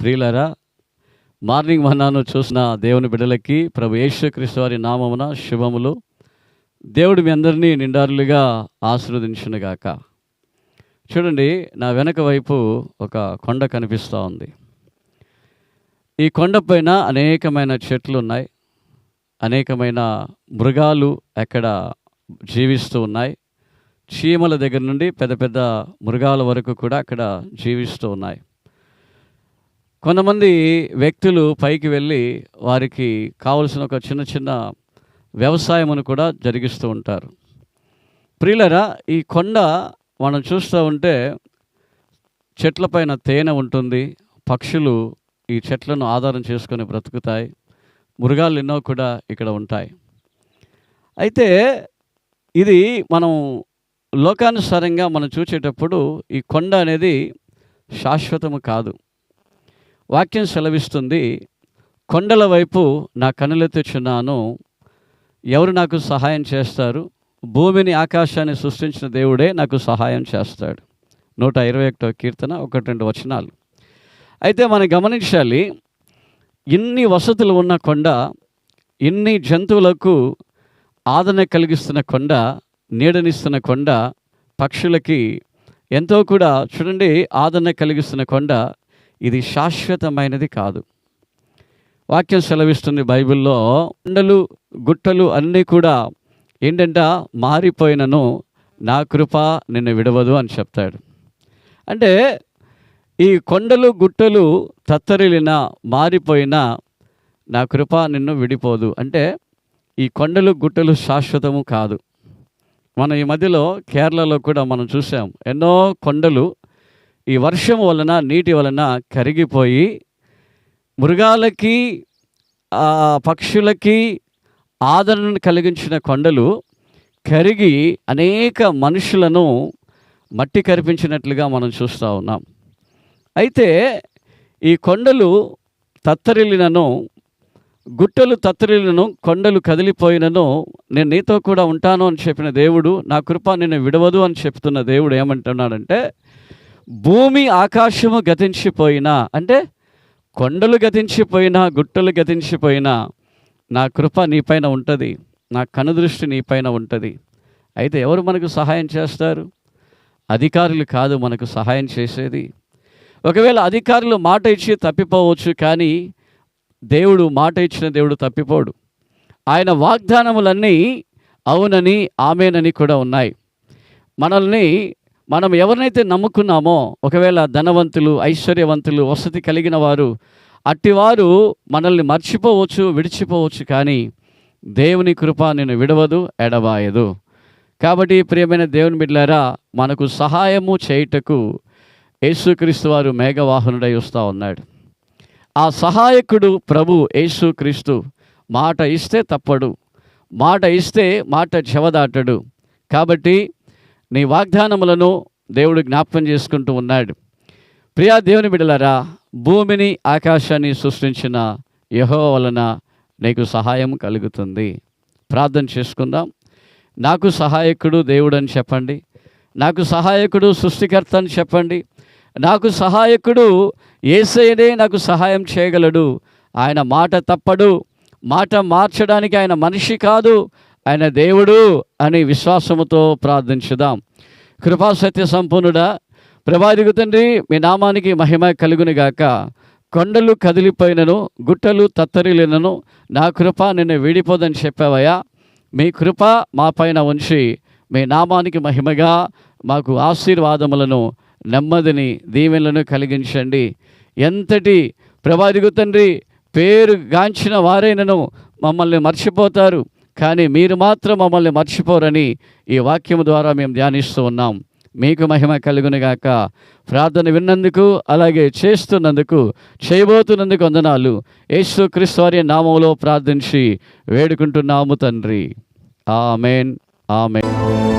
ప్రియులరా మార్నింగ్ మన్నాను చూసిన దేవుని బిడ్డలకి ప్రభు యేసుక్రీస్తు వారి నామమున శుభములు. దేవుడు మీ అందరినీ నిండారులుగా ఆశీర్వదించునుగాక. చూడండి నా వెనక వైపు ఒక కొండ కనిపిస్తూ ఉంది. ఈ కొండపైన అనేకమైన చెట్లు ఉన్నాయి. అనేకమైన మృగాలు అక్కడ జీవిస్తూ ఉన్నాయి. చీమల దగ్గర నుండి పెద్ద పెద్ద మృగాల వరకు కూడా అక్కడ జీవిస్తూ ఉన్నాయి. కొంతమంది వ్యక్తులు పైకి వెళ్ళి వారికి కావలసిన ఒక చిన్న చిన్న వ్యవసాయమును కూడా జరిగిస్తూ ఉంటారు. ప్రియులరా ఈ కొండ మనం చూస్తూ ఉంటే చెట్లపైన తేనె ఉంటుంది. పక్షులు ఈ చెట్లను ఆధారం చేసుకొని బ్రతుకుతాయి. మృగాలు ఎన్నో కూడా ఇక్కడ ఉంటాయి. అయితే ఇది మనం లోకానుసారంగా మనం చూసేటప్పుడు ఈ కొండ అనేది శాశ్వతము కాదు. వాక్యం సెలవిస్తుంది కొండల వైపు నా కనులెత్తుచున్నాను ఎవరు నాకు సహాయం చేస్తారు? భూమిని ఆకాశాన్ని సృష్టించిన దేవుడే నాకు సహాయం చేస్తాడు. నూట ఇరవై ఒకటో కీర్తన ఒకటి రెండు వచనాలు. అయితే మనం గమనించాలి ఇన్ని వసతులు ఉన్న కొండ ఇన్ని జంతువులకు ఆదరణ కలిగిస్తున్న కొండ నీడనిస్తున్న కొండ పక్షులకి ఎంతో కూడా చూడండి ఆదరణ కలిగిస్తున్న కొండ ఇది శాశ్వతమైనది కాదు. వాక్యం సెలవిస్తుంది బైబిల్లో కొండలు గుట్టలు అన్నీ కూడా ఏంటంట మారిపోయినను నా కృప నిన్ను విడవదు అని చెప్తాడు. అంటే ఈ కొండలు గుట్టలు తత్తరిలిన మారిపోయిన నా కృప నిన్ను విడిపోదు. అంటే ఈ కొండలు గుట్టలు శాశ్వతము కాదు. మనం ఈ మధ్యలో కేరళలో కూడా మనం చూసాం ఎన్నో కొండలు ఈ వర్షం వలన నీటి వలన కరిగిపోయి మృగాలకి పక్షులకి ఆదరణ కలిగించిన కొండలు కరిగి అనేక మనుషులను మట్టి కరిపించినట్లుగా మనం చూస్తూ ఉన్నాం. అయితే ఈ కొండలు తత్తరిల్లినను గుట్టలు తత్తరిలను కొండలు కదిలిపోయినను నేను నీతో కూడా ఉంటాను అని చెప్పిన దేవుడు నా కృప నిన్ను విడవదు అని చెప్తున్న దేవుడు ఏమంటున్నాడంటే భూమి ఆకాశము గతించిపోయినా అంటే కొండలు గతించిపోయినా గుట్టలు గతించిపోయినా నా కృప నీపైన ఉంటుంది నా కనుదృష్టి నీపైన ఉంటుంది. అయితే ఎవరు మనకు సహాయం చేస్తారు? అధికారులు కాదు మనకు సహాయం చేసేది. ఒకవేళ అధికారులు మాట ఇచ్చి తప్పిపోవచ్చు కానీ దేవుడు మాట ఇచ్చిన దేవుడు తప్పిపోడు. ఆయన వాగ్దానములన్నీ అవునని ఆమెనని కూడా ఉన్నాయి. మనల్ని మనం ఎవరినైతే నమ్ముకున్నామో ఒకవేళ ధనవంతులు ఐశ్వర్యవంతులు వసతి కలిగిన వారు అట్టివారు మనల్ని మర్చిపోవచ్చు విడిచిపోవచ్చు కానీ దేవుని కృప నేను విడవదు ఎడబాయదు. కాబట్టి ప్రియమైన దేవుని బిడ్డలారా మనకు సహాయము చేయుటకు యేసుక్రీస్తు వారు మేఘవాహనుడై వస్తూ ఉన్నాడు. ఆ సహాయకుడు ప్రభు యేసుక్రీస్తు మాట ఇస్తే తప్పడు మాట ఇస్తే మాట చెవదాటడు. కాబట్టి నీ వాగ్దానములను దేవుడు జ్ఞాపకం చేసుకుంటూ ఉన్నాడు. ప్రియా దేవుని బిడలరా భూమిని ఆకాశాన్ని సృష్టించిన యహో వలన నీకు సహాయం కలుగుతుంది. ప్రార్థన చేసుకుందాం. నాకు సహాయకుడు దేవుడు అని చెప్పండి. నాకు సహాయకుడు సృష్టికర్త అని చెప్పండి. నాకు సహాయకుడు ఏసైనే నాకు సహాయం చేయగలడు. ఆయన మాట తప్పడు. మాట మార్చడానికి ఆయన మనిషి కాదు. ఆయన దేవుడు అని విశ్వాసముతో ప్రార్థించుదాం. కృపా సత్య సంపూర్ణుడా ప్రభాదిగు తండ్రి మీ నామానికి మహిమ కలుగునిగాక కొండలు కదిలిపోయినను గుట్టలు తత్తరిలినను నా కృప నిన్ను వీడిపోదని చెప్పావయ్యా. మీ కృప మా పైన ఉంచి మీ నామానికి మహిమగా మాకు ఆశీర్వాదములను నెమ్మదిని దీవెనలను కలిగించండి. ఎంతటి ప్రభాదిగు తండ్రి పేరు గాంచిన వారైనను మమ్మల్ని మర్చిపోతారు. కానీ మీరు మాత్రం మమ్మల్ని మర్చిపోరని ఈ వాక్యం ద్వారా మేము ధ్యానిస్తూ ఉన్నాం. మీకు మహిమ కలుగునిగాక ప్రార్థన విన్నందుకు అలాగే చేస్తున్నందుకు చేయబోతున్నందుకు వందనాలు. యేసు క్రిస్వారి నామంలో ప్రార్థించి వేడుకుంటున్నాము తండ్రి. ఆమెన్. ఆమెన్.